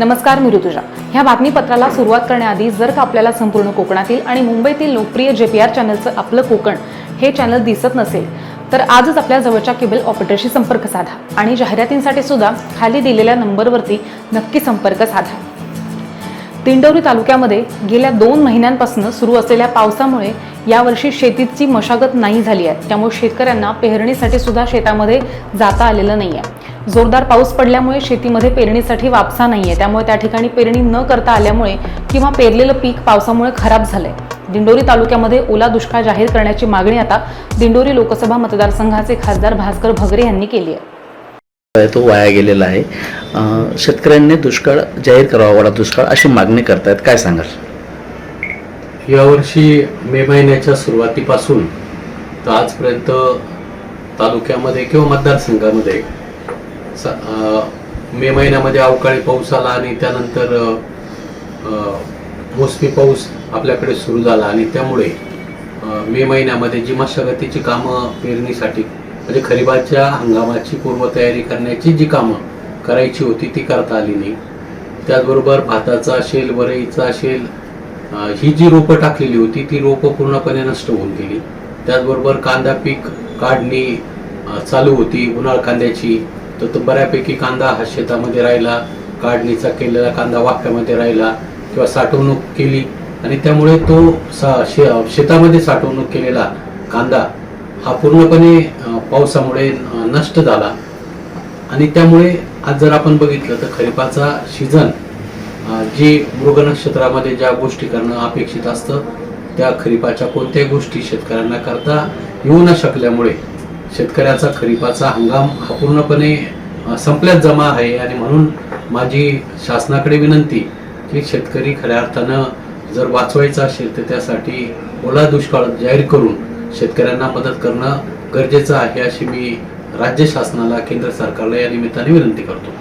नमस्कार मी ऋतुजा. ह्या बातमीपत्राला सुरुवात करण्याआधी जर का आपल्याला संपूर्ण कोकणातील आणि मुंबईतील लोकप्रिय जे पी आर चॅनलचं आपलं कोकण हे चॅनल दिसत नसेल तर आजच आपल्या जवळच्या केबल ऑपरेटरशी संपर्क साधा आणि जाहिरातींसाठी सुद्धा खाली दिलेल्या नंबरवरती नक्की संपर्क साधा. दिंडोरी तालुक्यामध्ये गेल्या दोन महिन्यांपासून सुरू असलेल्या पावसामुळे यावर्षी शेतीची मशागत नाही झाली आहे. त्यामुळे शेतकऱ्यांना पेरणीसाठी सुद्धा शेतामध्ये जाता आलेलं नाही आहे जोरदार पाऊस पडल्यामुळे शेतीमध्ये पेरणीसाठी वापसा नाही आहे त्यामुळे त्या ठिकाणी पेरणी न करता आल्यामुळे किंवा पेरलेलं पीक पावसामुळे खराब झालंय. दिंडोरी तालुक्यामध्ये ओला दुष्काळ जाहीर करण्याची मागणी आता दिंडोरी लोकसभा मतदारसंघाचे खासदार भास्कर भगरे यांनी केली आहे. तो वाया गेलेला आहे. शेतकऱ्यांनी दुष्काळ जाहीर करावा वाडा दुष्काळ अशी मागणी करतायत. काय सांगाल? यावर्षी मे महिन्याच्या सुरुवातीपासून तर आजपर्यंत तालुक्यामध्ये किंवा मतदारसंघामध्ये स- मे महिन्यामध्ये अवकाळी पाऊस आला आणि त्यानंतर मोसमी पाऊस आपल्याकडे सुरू झाला आणि त्यामुळे मे महिन्यामध्ये जी मशागतीची कामं पेरणीसाठी म्हणजे खरीपाच्या हंगामाची पूर्वतयारी करण्याची जी कामं करायची होती ती करता आली नाही. त्याचबरोबर भाताचा असेल वरईचा असेल ही जी रोपं टाकलेली होती ती रोपं पूर्णपणे नष्ट होऊन गेली. त्याचबरोबर कांदा पीक काढणी चालू होती उन्हाळ कांद्याची. तर तो बऱ्यापैकी कांदा हा शेतामध्ये राहिला काढणीचा केलेला कांदा वाफ्यामध्ये राहिला किंवा साठवणूक केली. आणि त्यामुळे तो सा- शे- शेतामध्ये साठवणूक केलेला कांदा हा पूर्णपणे पावसामुळे नष्ट झाला. आणि त्यामुळे आज जर आपण बघितलं तर खरीपाचा सीझन जी मृग नक्षत्रामध्ये ज्या गोष्टी करणं अपेक्षित असतं त्या खरीपाच्या कोणत्याही गोष्टी शेतकऱ्यांना करता येऊ न शकल्यामुळे शेतकऱ्याचा खरीपाचा हंगाम हा पूर्णपणे संपल्यात जमा आहे. आणि म्हणून माझी शासनाकडे विनंती की शेतकरी खऱ्या अर्थानं जर वाचवायचा असेल तर त्यासाठी ओला दुष्काळ जाहीर करून शेतकऱ्यांना मदत करणं गरजेचं आहे अशी मी राज्य शासनाला केंद्र सरकारला या निमित्ताने विनंती करतो.